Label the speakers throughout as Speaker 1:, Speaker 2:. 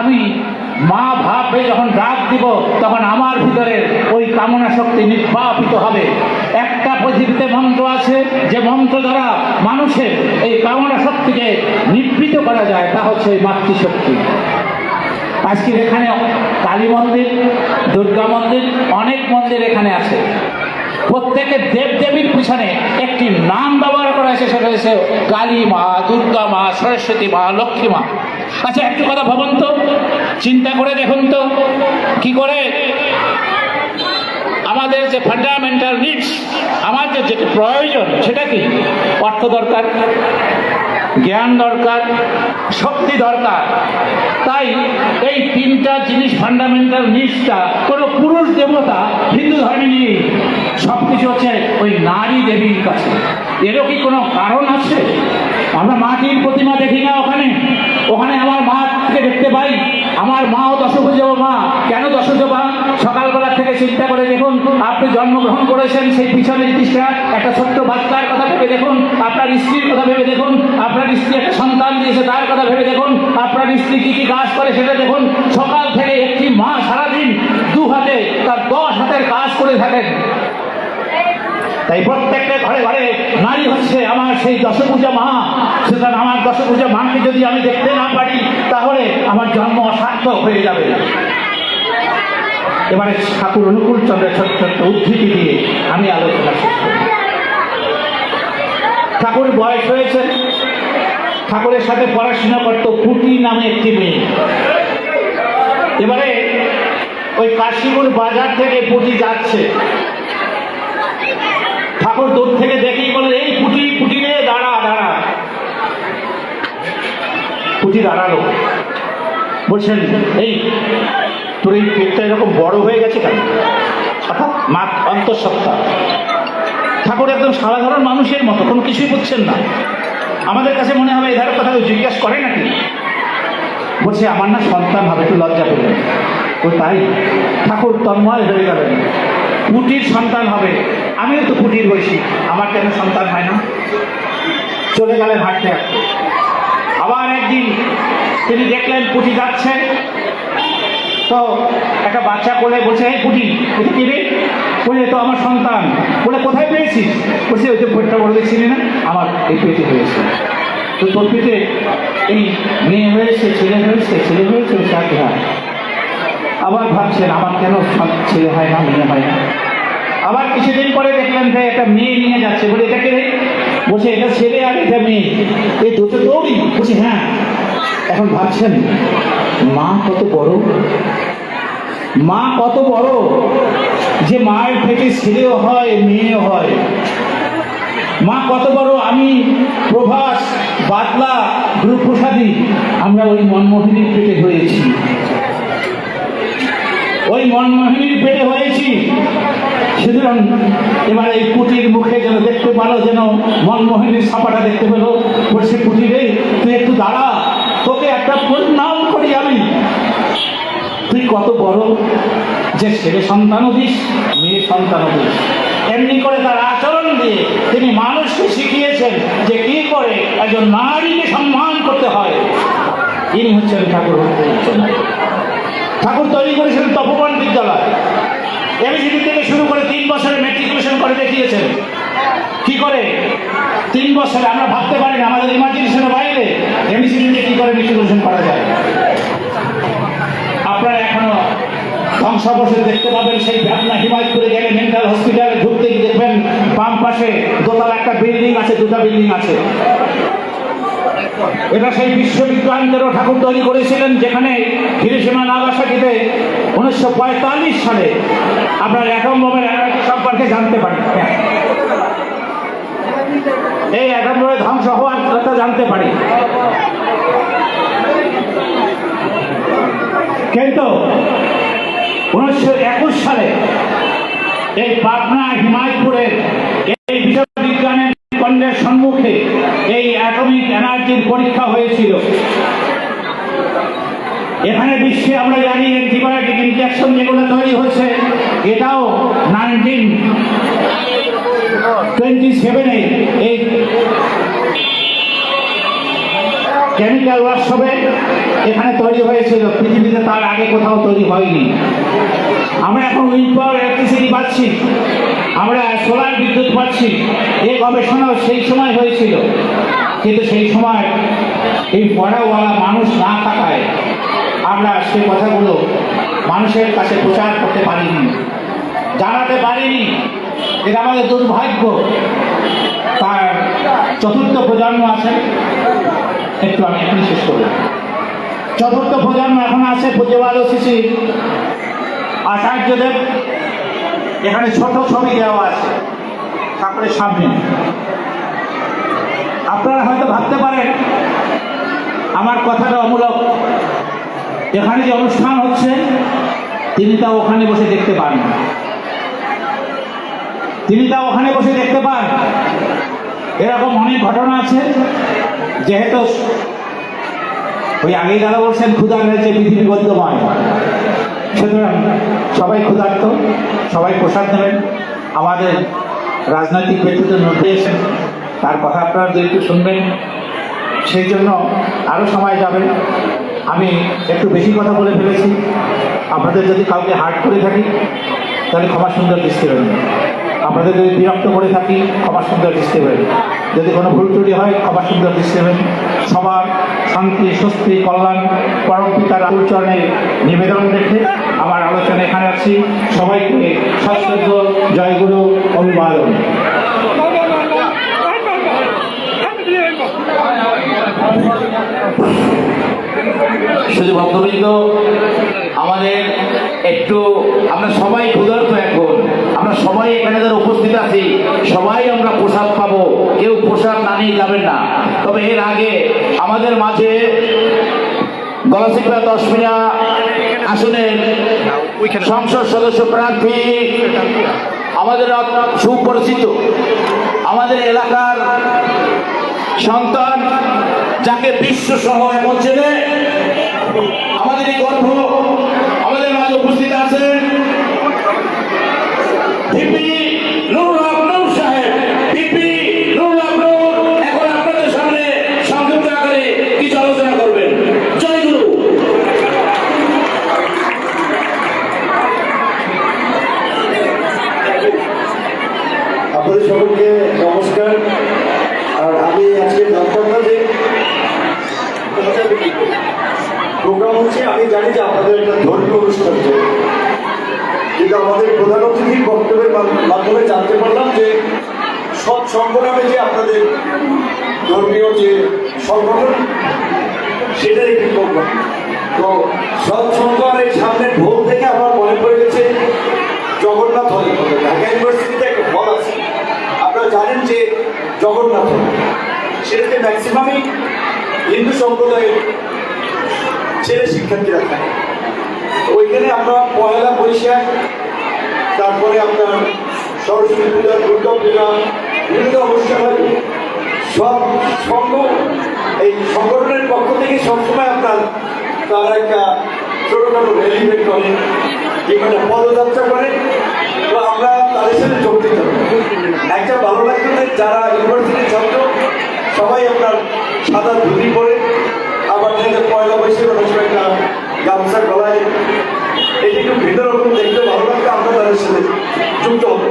Speaker 1: আমি মা ভাবে যখন ডাক দিব, তখন আমার ভিতরে ওই কামনা শক্তি নির্বাপিত হবে। একটা পৃথিবীতে মন্ত্র আছে, যে মন্ত্র দ্বারা মানুষের এই কামনা শক্তিকে নিবৃত করা যায়, তা হচ্ছে এই মাতৃশক্তি। আজকে এখানে কালী মন্দির, দুর্গা মন্দির, অনেক মন্দির এখানে আছে। প্রত্যেকের দেব দেবীর পিছনে একটি নাম ব্যবহার করা হয়েছে, সেটা হয়েছে কালী মা, দুর্গা মা, সরস্বতী মা, লক্ষ্মী মা। আচ্ছা একটু কথা ভাবুন তো, চিন্তা করে দেখুন তো, কি করে আমাদের যে ফান্ডামেন্টাল নিডস আমাদের যেটা প্রয়োজন, সেটা কি? অর্থ দরকার, জ্ঞান দরকার, শক্তি দরকার। তাই এই তিনটা জিনিস ফান্ডামেন্টাল নিডসটা কোনো পুরুষ দেবতা হিন্দু ধর্মে নেই। সব কিছু হচ্ছে ওই নারী দেবীর কাছে। এরও কি কোনো কারণ আছে? আমরা মাটির প্রতিমা দেখি না ওখানে। ওখানে আমার মাকে দেখতে পাই। আমার মাও দশভুজ মা। কেন দশভুজ মা? সকালবেলা থেকে চিন্তা করে দেখুন, আপনি জন্মগ্রহণ করেছেন, সেই পিছনের জিনিসটা একটা ছোট্ট বাচ্চার কথা ভেবে দেখুন, আপনার স্ত্রীর কথা ভেবে দেখুন, আপনার স্ত্রী একটা সন্তান দিয়েছে, তার কথা ভেবে দেখুন, আপনার স্ত্রী কি কি কাজ করে সেটা দেখুন, সকাল থেকে একটি মা সারাদিন দু হাতে তার দশ হাতের কাজ করে থাকেন। তাই প্রত্যেকটা ঘরে ঘরে নারী হচ্ছে আমার সেই দশভূজা মা, সুতরাং আমার দশভূজা মাকে যদি আমি দেখতে না পারি, তাহলে আমার জন্ম অসার্থক হয়ে যাবে। এবারে ঠাকুর অনুকূল চন্দ্রের ছোট্ট ছোট্ট উদ্ধৃতি দিয়ে আমি আলোচনা ঠাকুর বয়স হয়েছে। ঠাকুরের সাথে পড়াশোনা করতো পুটি নামে একটি মেয়ে। এবারে ওই কাশীপুর বাজার থেকে পুটি যাচ্ছে। ঠাকুর দূর থেকে দেখেই বলে এই পুটি পুটি নিয়ে দাঁড়া দাঁড়া। পুটি দাঁড়াল। বলছেন, এই তোর এই পেটটা এরকম বড় হয়ে গেছে কেন? অর্থাৎ মা অন্তঃসত্ত্বা। ঠাকুর একদম সাধারণ মানুষের মতো, কোনো কিছুই বুঝছেন না। আমাদের কাছে মনে হবে এধারে কথা জিজ্ঞাসা করে নাকি? বলছে, আমার না সন্তান হবে, একটু লজ্জা করলেন। ও তাই? ঠাকুর তন্ময় হয়ে গেলেন। কুটির সন্তান হবে। আমিও তো পুটির বয়সী আমার কেন সন্তান হয় না? চলে গেলেন হাঁটতে হাঁটতে। আবার একদিন তিনি দেখলেন পুটি যাচ্ছে। তো একটা বাচ্চা কোলে বলছে, এই পুটি এটা কি রে? বলে তো আমার সন্তান। বলে, কোথায় পেয়েছিস? বলছে, ওই যে পেটটা বলে দেখছিলি না, আমার এই পেটে হয়েছে। তো তোর পেটে এই মেয়ে হয়েছে, ছেলে হয়েছে ছেলে হয়েছে তাকে হ্যাঁ আবার ভাবছেন, আমার কেন সব ছেলে হয় না, মেয়ে হয় না? আবার কিছুদিন পরে দেখলেন যে একটা মেয়ে নিয়ে যাচ্ছে। বলে এটাকে রে? বলছে, এটা ছেলে আর এটা মেয়ে। এই দৌড়ি বলছে হ্যাঁ। এখন ভাবছেন, মা কত বড়? মা কত বড়? যে মায়ের পেটে ছেলেও হয়, মেয়েও হয়। মা কত বড়? আমি প্রভাস, বাতলা, গুরুপ্রসাদী, আমরা ওই মনমোহিনীর পেটে হয়েছি। ওই মনমোহিনীর পেটে হয়েছি। সুতরাং এবার এই পুটির মুখে যেন দেখতে পারো, যেন মনমোহিনীর ছাপাটা দেখতে পেল। বলছে, পুটি রে, তুই একটু দাঁড়া তোকে একটা প্রণাম করি আমি। তুই কত বড় যে ছেলে সন্তানও দিস মেয়ে সন্তানও দিস এমনি করে তার আচরণ দিয়ে তিনি মানুষকে শিখিয়েছেন যে কি করে একজন নারীকে সম্মান করতে হয়। ইনি হচ্ছেন ঠাকুর ঠাকুর তৈরি করেছিলেন তপবন বিদ্যালয়। এবিসিডি থেকে শুরু করে তিন বছরে মেট্রিকুলেশন করে দেখিয়েছেন। কি করে? তিন বছরে, আমরা ভাবতে পারি আমাদের ইমার্জেন্সির বাইরে এবিসিডিতে কি করে মেট্রিকুলেশন করা যায়। আপনারা এখনও ধ্বংসাবশেষ দেখতে পাবেন, সেই ভাবনা করে গেলে মেন্টাল হসপিটালে ঢুকতে গিয়ে দেখবেন, বাম পাশে দোতলা একটা বিল্ডিং আছে, দুটা বিল্ডিং আছে। এটা সেই বিশ্ববিদ্যালয়েরও ঠাকুর তৈরি করেছিলেন, যেখানে হিরোসীমা নাগাসাকিতে উনিশশো পঁয়তাল্লিশ সালে, আপনার অ্যাটম বোমের সম্পর্কে জানতে পারি এই বোমের ধ্বংস হওয়ার কথা জানতে পারি। কিন্তু উনিশশো একুশ সালে এই পাটনা হিমায়তপুরের এই বিশ্ববিজ্ঞানের কেন্দ্রের সম্মুখে এই অ্যাটমিক এনার্জির পরীক্ষা হয়েছিল। এখানে বিশ্বে আমরা জানি অ্যান্টিবায়োটিক ইনজেকশন যেগুলো তৈরি হয়েছে এটাও নাইনটিন টোয়েন্টি সেভেনে এই কেমিক্যাল ওয়ার্কশপে এখানে তৈরি হয়েছিল। পৃথিবীতে তার আগে কোথাও তৈরি হয়নি। আমরা এখন উইন্ড পাওয়ার ইলেকট্রিসিটি পাচ্ছি। আমরা সোলার বিদ্যুৎ পাচ্ছি। এই গবেষণাও সেই সময় হয়েছিল। কিন্তু সেই সময় এই পড়াওয়ালা মানুষ না থাকায় আমরা সেই কথাগুলো মানুষের কাছে প্রচার করতে পারিনি। জানাতে পারিনি। এটা আমাদের দুর্ভাগ্য। তার চতুর্থ প্রজন্ম আছে। একটু আমি এখনই শেষ করব। চতুর্থ প্রজন্ম এখন আছে পুজোবাদ শিশি, আচার্যদেব। এখানে ছোট ছবি দেওয়া আছে ঠাকুরের সামনে। আপনারা হয়তো ভাবতে পারেন, আমার কথাটা অমূলক। এখানে যে অনুষ্ঠান হচ্ছে, তিনি তা ওখানে বসে দেখতে পান তিনি তা ওখানে বসে দেখতে পান। এরকম অনেক ঘটনা আছে। যেহেতু ওই আগেই দাদা বলছেন ক্ষুদার হয়েছে পৃথিবী গদ্যময় সুতরাং সবাই ক্ষুধার্ত, সবাই প্রসাদ নেবেন। আমাদের রাজনৈতিক ব্যক্তিত্বের মধ্যে এসেন তার কথা আপনারা যদি একটু শুনবেন, সেই জন্য আরও সময় যাবে। আমি একটু বেশি কথা বলে ফেলেছি। আপনাদের যদি কাউকে হার্ট করে থাকি, তাহলে ক্ষমা সুন্দর দৃষ্টি দেবেন আপনাদের যদি বিরক্ত করে থাকি, ক্ষমা সুন্দর দৃষ্টি দেবেন যদি কোনো ভুল ত্রুটি হয়, ক্ষমা সুন্দর দৃষ্টি দেবেন সবার শান্তি, স্বস্তি, কল্যাণ পরম পিতার আচরণের নিবেদন রেখে আমার আলোচনা এখানে আছি সবাইকে সশ্রদ্ধ জয়গুরু অভিবাদন।
Speaker 2: শুধু ভক্তবৃন্দ, আমাদের একটু, আমরা সবাই ক্ষুধার্ত সবাই এখানে যারা উপস্থিত আছি, সবাই আমরা প্রসাদ পাবো। কেউ প্রসাদ না নিয়ে যাবেন না। তবে এর আগে আমাদের মাঝে গলাচিপা দশমিনা আসনের সংসদ সদস্য প্রার্থী, আমাদের সুপরিচিত, আমাদের এলাকার সন্তান, যাকে বিশ্ব সহ এমন ছেলে আমাদের গর্ব, আমাদের মাঝে উপস্থিত আছেন। ভিপি নুরুল হক নূর সাহেব ভিপি নুরুল হক নূর এখন আপনাদের সামনে সংক্ষিপ্ত আকারে কিছু আলোচনা করবেন জয় গুরু
Speaker 3: আপনাদের সকলকে নমস্কার আর আমি আজকে জানতাম না যে প্রোগ্রাম হচ্ছে আমি জানি যে আপনাদের একটা ধর্মীয় অনুষ্ঠান চলছে কিন্তু আমাদের প্রধান অতিথির বক্তব্যের মা- মাধ্যমে জানতে পারলাম যে সব সংগ্রামে যে আপনাদের ধর্মীয় যে সংগঠন সেটার একটি প্রোগ্রাম তো সৎসঙ্গের এই সামনে ঢোল থেকে আমার মনে পড়ে গেছে জগন্নাথ হল ঢাকা ইউনিভার্সিটিতে একটা হল আছে। আপনারা জানেন যে জগন্নাথ হল সেটাতে ম্যাক্সিমামই হিন্দু সম্প্রদায়ের ছেলে শিক্ষার্থীরা থাকে ওইখানে আমরা পয়লা বৈশাখ, তারপরে আপনার সরস্বতী পূজা, দুর্গা পূজা, বিভিন্ন অনুষ্ঠান হয়। সব সঙ্গ এই সংগঠনের পক্ষ থেকে সবসময় আপনার তারা একটা ছোটোখাটো র্যালি বের করে, যেখানে পদযাত্রা করে, তো আমরা তাদের সাথে যোগ দিতে একটা ভালো লাগতো যে যারা ইউনিভার্সিটির ছাত্র, সবাই আপনার সাদা ধুতি পরে, আবার দেখে পয়লা বৈশাখ অনেক সময় একটা গামছা গলায়, এটি একটু ভিন্ন রকম দেখতে ভালো লাগতো, আমরা তাদের সাথে যুক্ত হব।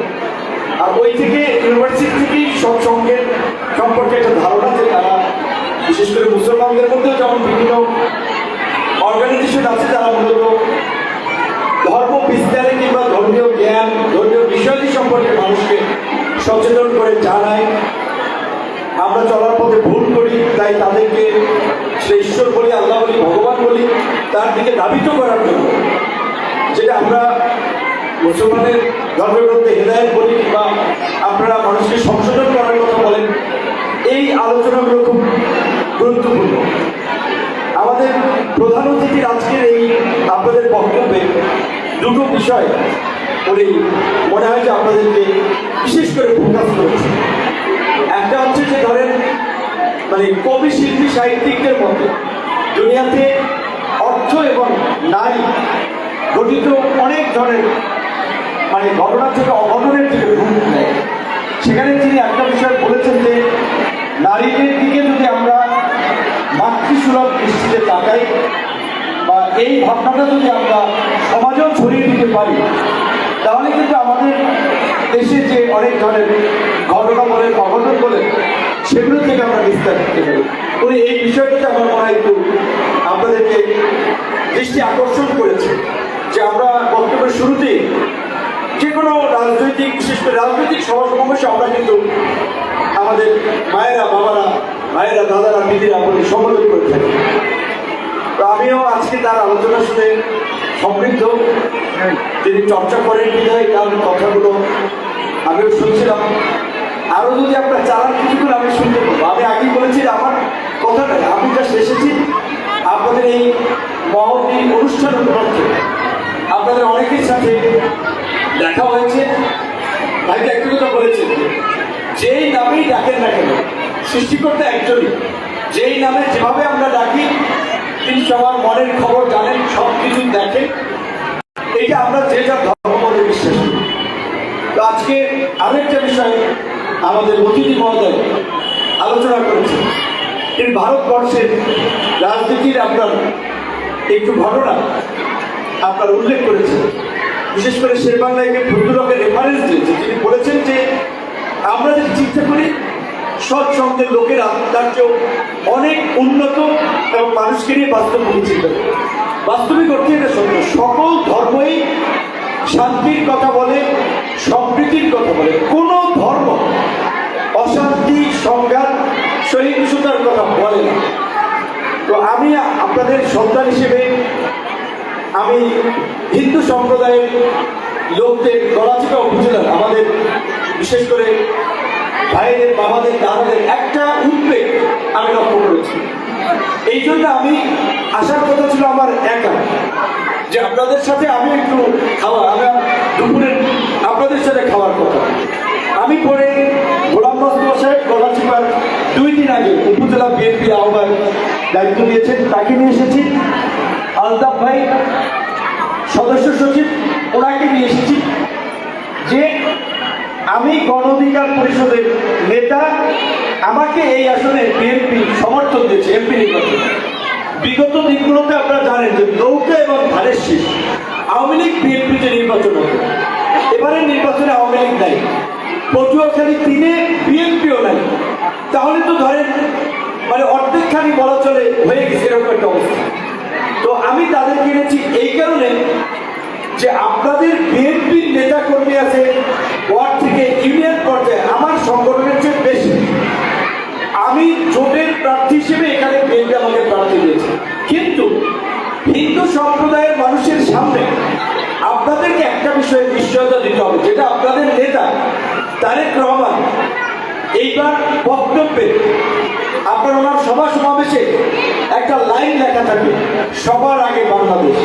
Speaker 3: আর ওই থেকে ইউনিভার্সিটি থেকেই সব সঙ্গে সম্পর্কে একটা ধারণা যে তারা, বিশেষ করে মুসলমানদের মধ্যেও যেমন বিভিন্ন অর্গানাইজেশন আছে যারা মূলত ধর্ম বিস্তারে কিংবা ধর্মীয় জ্ঞান, ধর্মীয় বিষয়াদি সম্পর্কে মানুষকে সচেতন করে জানায়। আমরা চলার পথে ভুল করি, তাই তাদেরকে সে ঈশ্বর বলি, আল্লাহ বলি, ভগবান বলি, তার দিকে দাবিত করার জন্য। যেটা আমরা মুসলমানের ধর্মগ্রন্থে হৃদায়ত বলি কিংবা আপনারা মানুষকে সংশোধন করার কথা বলেন, এই আলোচনাগুলো খুব গুরুত্বপূর্ণ। আমাদের প্রধান অতিথির আজকের এই আপনাদের বক্তব্যে দুটো বিষয় উনি মনে হয় যে আপনাদেরকে বিশেষ করে ফোকাস করেছে। একটা হচ্ছে যে ধরেন মানে কবি, শিল্পী, সাহিত্যিকদের মধ্যে দুনিয়াতে অর্থ এবং নারী গঠিত অনেক ধরনের মানে ঘটনা থেকে অঘটনের দিকে ভূমিক নেয়। সেখানে তিনি একটা বিষয় বলেছেন যে নারীদের এই ভাবনাটা যদি আমরা সমাজেও ছড়িয়ে দিতে পারি, তাহলে কিন্তু আমাদের দেশে যে অনেক ধরনের ঘটনা বলেন, অঘটন বলেন, সেগুলো থেকে আমরা বিস্তার করতে পারি। উনি এই বিষয়টাতে আমার মনে হয় একটু আপনাদেরকে দৃষ্টি আকর্ষণ করেছে যে আমরা বক্তব্যের শুরুতেই যে কোনো রাজনৈতিক, বিশেষ করে রাজনৈতিক সমাবেশে আমরা কিন্তু আমাদের মায়েরা, বাবারা ভাইয়েরা দাদারা, দিদিরা বলে সম্বোধন করে থাকি। আমিও আজকে তার আলোচনা শুনে সমৃদ্ধ। তিনি চর্চা করেন বিধায় তার কথাগুলো আমিও শুনছিলাম। আরও যদি আপনার চালান কিছুক্ষণ আমি শুনতে পাবো। আমি আগেই বলেছি যে আমার কথাটা, আমি জাস্ট এসেছি আপনাদের এই মহতি অনুষ্ঠান উপলক্ষে আপনাদের অনেকের সাথে দেখা হয়েছে। ভাইকে একটু কথা বলেছেন যেই নামেই ডাকেন না কেন, সৃষ্টিকর্তা একজনই। যেই নামে যেভাবে আমরা ডাকি তিনি সবার মনের খবর জানেন সব কিছু দেখেন। এটা আমরা যে যার ধর্ম মনে বিশ্বাস করি। তো আজকে আরেকটা বিষয় আমাদের অতিথি মহোদয় আলোচনা করেছেন। তিনি ভারতবর্ষের রাজনীতির আপনার একটু ঘটনা আপনার উল্লেখ করেছেন। বিশেষ করে শের বাংলাকে ভদ্রলোকের রেফারেন্স দিয়েছে তিনি বলেছেন যে আমরা যদি চিন্তা করি সৎসঙ্গের লোকেরা তার চেয়েও অনেক উন্নত এবং মানুষকে নিয়ে বাস্তবমুখী চিন্তা করে বাস্তবিক অর্থে এটা সত্য। সকল ধর্মই শান্তির কথা বলে, সম্প্রীতির কথা বলে। কোনো ধর্ম অশান্তি, সংঘাত, সহিংসতার কথা বলে না। তো আমি আপনাদের সন্তান হিসেবে আমি হিন্দু সম্প্রদায়ের লোকদের গলাচিপা উপজেলার আমাদের বিশেষ করে ভাইদের, বাবাদের, দাদাদের একটা উদ্বেগ আমি লক্ষ্য করেছি। এই জন্য আমি আসার কথা ছিল আমার একা, যে আপনাদের সাথে আমি একটু খাওয়া, আমার দুপুরে আপনাদের সাথে খাওয়ার কথা। আমি পরে গোলাম মোস্তফা সাহেব গলাচিপার দুই দিন আগে উপজেলা বিএনপি আহ্বায়ক দায়িত্ব দিয়েছেন তাকে নিয়ে এসেছি। আলতাফ ভাই, সদস্য সচিব, ওনাকে নিয়ে এসেছি। আমি গণ অধিকার পরিষদের নেতা, আমাকে এই আসনে বিএনপি সমর্থন দিয়েছে এমপি নির্বাচন। বিগত দিনগুলোতে আপনারা জানেন যে নৌকা এবং ধানের শীষ আওয়ামী লীগ বিএনপিতে নির্বাচন হতো। এবারে নির্বাচনে আওয়ামী লীগ নাই। পটুয়াখালী তিনে বিএনপিও নাই। তাহলে তো ধরেন মানে অর্ধেকখানি বলা চলে হয়ে গেছে এরকম একটা অবস্থা। তো আমি তাদের কিনেছি এই কারণে যে আপনাদের বিএনপির নেতা কর্মী আছে ওয়ার্ড থেকে ইউনিয়ন পর্যায়ে আমার সংগঠনের চেয়ে বেশি। আমি জোটের প্রার্থী হিসেবে এখানে বিএনপি আমাকে প্রার্থী দিয়েছে। কিন্তু হিন্দু সম্প্রদায়ের মানুষের সামনে আপনাদেরকে একটা বিষয়ে নিশ্চয়তা দিতে হবে, যেটা আপনাদের নেতা তারেক রহমান এইবার বক্তব্যে আপনার ওনার সভা সমাবেশে একটা লাইন লেখা থাকে, সবার আগে বাংলাদেশ।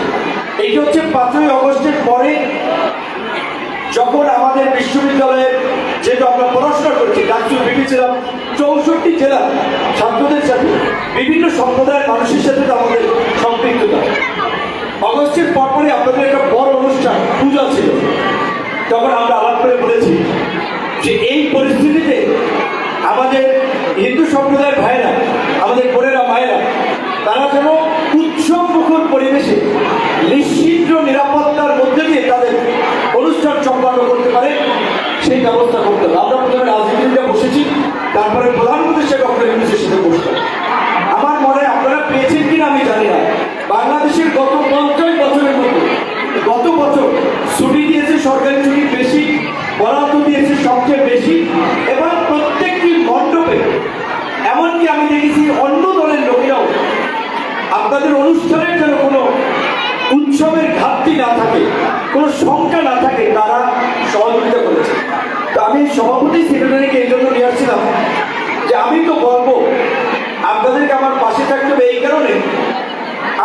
Speaker 3: এইটা হচ্ছে পাঁচই অগস্টের পরে যখন আমাদের বিশ্ববিদ্যালয়ের যেটা আমরা পড়াশোনা করছি ডাক্তার ভেবেছিলাম চৌষট্টি জেলার ছাত্রদের সাথে, বিভিন্ন সম্প্রদায়ের মানুষের সাথে আমাদের সম্পৃক্ততা। অগস্টের পরপরই আপনাদের একটা বড় অনুষ্ঠান, পূজা ছিল। তখন আমরা আলাপ করে বলেছি যে এই পরিস্থিতিতে আমাদের হিন্দু সম্প্রদায়ের ভাইয়েরা আমাদের বোনেরা মায়েরা তারা যেন উৎসব মুখর পরিবেশে নিশ্চিদ্র নিরাপত্তার মধ্যে দিয়ে তাদের অনুষ্ঠান সম্পন্ন করতে পারে সেই ব্যবস্থা করতে হবে। আমরা বসেছি, তারপরে প্রধানমন্ত্রী সে ডক্টর ইউনুসের সাথে বসলাম। আমার মনে আপনারা পেয়েছেন কিনা আমি জানি না। বাংলাদেশের গত পঞ্চাশ বছরের মধ্যে গত বছর ছুটি দিয়েছে সরকারি ছুটি বেশি, বরাদ্দ দিয়েছে সবচেয়ে বেশি, এবং প্রত্যেকটি মণ্ডপে, এমনকি আমি দেখেছি অন্য দলের লোকেরাও আপনাদের অনুষ্ঠানের যেন কোনো উৎসবের ঘাটতি না থাকে, কোনো সংখ্যা না থাকে তারা সহযোগিতা করেছে তো আমি সভাপতি সেক্রেটারিকে এই জন্য নিয়ে আসছিলাম যে আমি তো বলব, আপনাদেরকে আমার পাশে থাকতে হবে এই কারণে।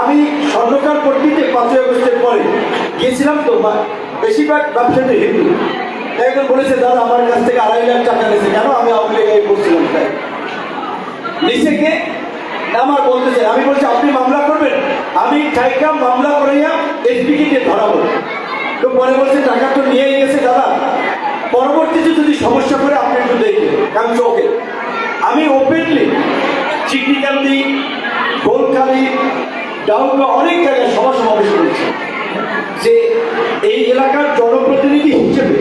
Speaker 3: আমি স্বর্ণকার পট্টিতে পাঁচই আগস্টের পরে গিয়েছিলাম তো বেশিরভাগ ব্যবসায়ী হিন্দু। একজন বলেছে, দাদা, আমার কাছ থেকে আড়াই লাখ টাকা নিয়েছে কেন? আমি আওয়ামী লীগে করছিলাম তাই নিচে কে? আমার চাই, আমি বলছি, আপনি মামলা করবেন? আমি টাইকা মামলা করাইয়া এসপিকে ধরাবো? তো পরে বলছে, টাকা তো নিয়েই গেছে, দাদা। পরবর্তীতে যদি সমস্যা করে আপনি একটু দেখবেন, কারণ চোখে। আমি ওপেনলি চিটিকান্দি গোলখালি ডাউনগা অনেক জায়গায় সভা সমাবেশ করেছি। যে এই এলাকার জনপ্রতিনিধি হিসেবে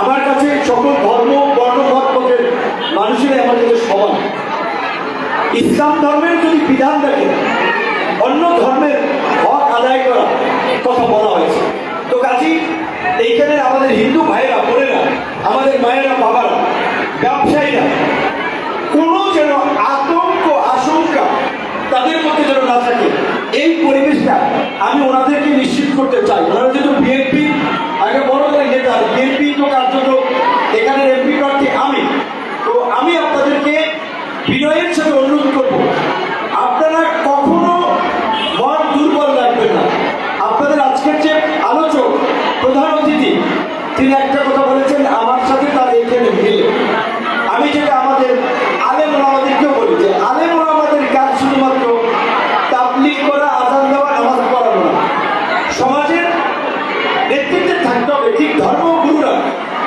Speaker 3: আমার কাছে সকল ধর্ম বর্ণভাবের মানুষেরাই আমার কাছে সমান ইসলাম ধর্মের যদি বিধান দেখে অন্য ধর্মের হক আদায় করা কথা বলা হয়েছে। তো কাজী এইখানে আমাদের হিন্দু ভাইরা, বোনেরা, আমাদের মায়েরা, বাবারা, ব্যবসায়ীরা, কোনো যেন আতঙ্ক, আশঙ্কা তাদের মধ্যে যেন না থাকে, এই পরিবেশটা আমি ওনাদেরকে নিশ্চিত করতে চাই। ওনারা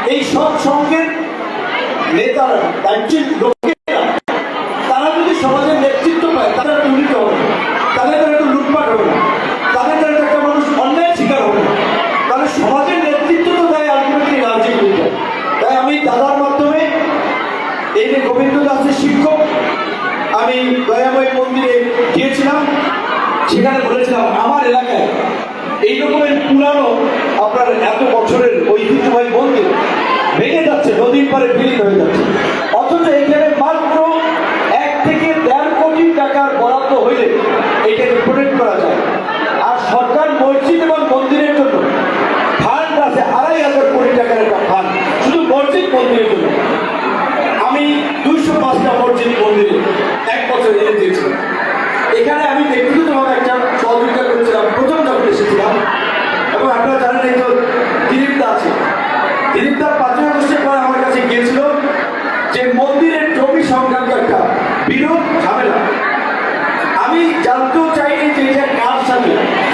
Speaker 3: এই সব সঙ্গের নেতারা দায়িত্বের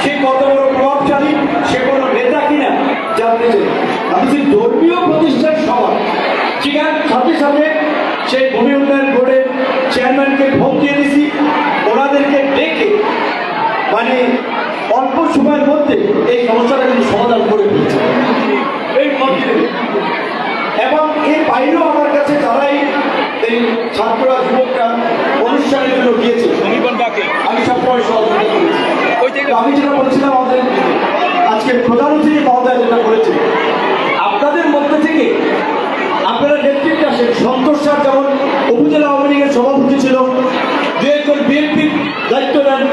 Speaker 3: সে কত বড় প্রভাবশালী, সে কোনো নেতা কিনা জানতে চাই। আমি সেই ধর্মীয় প্রতিষ্ঠান সবার সেখানে সাথে সাথে সেই ভূমি উন্নয়ন বোর্ডের চেয়ারম্যানকে ভোট দিয়ে দিছি। ওনাদেরকে ডেকে মানে অল্প সময়ের মধ্যে এই সমস্যাটা কিন্তু সমাধান করে দিয়েছে এই এবং এর বাইরেও আমার কাছে যারাই এই ছাত্ররা, যুবকরা অনুষ্ঠানের জন্য গিয়েছে, আমি সবসময় সহযোগিতা করেছি। আমি যেটা বলেছিলাম আমাদের আজকে প্রধান অতিথি মহোদয় যেটা বলেছে আপনাদের মধ্যে থেকে আপনারা নেতৃত্বে আসেন। সন্তোষ স্যার যেমন উপজেলা আওয়ামী লীগের সভাপতি ছিল দু একজন বিএনপির দায়িত্ব নেন।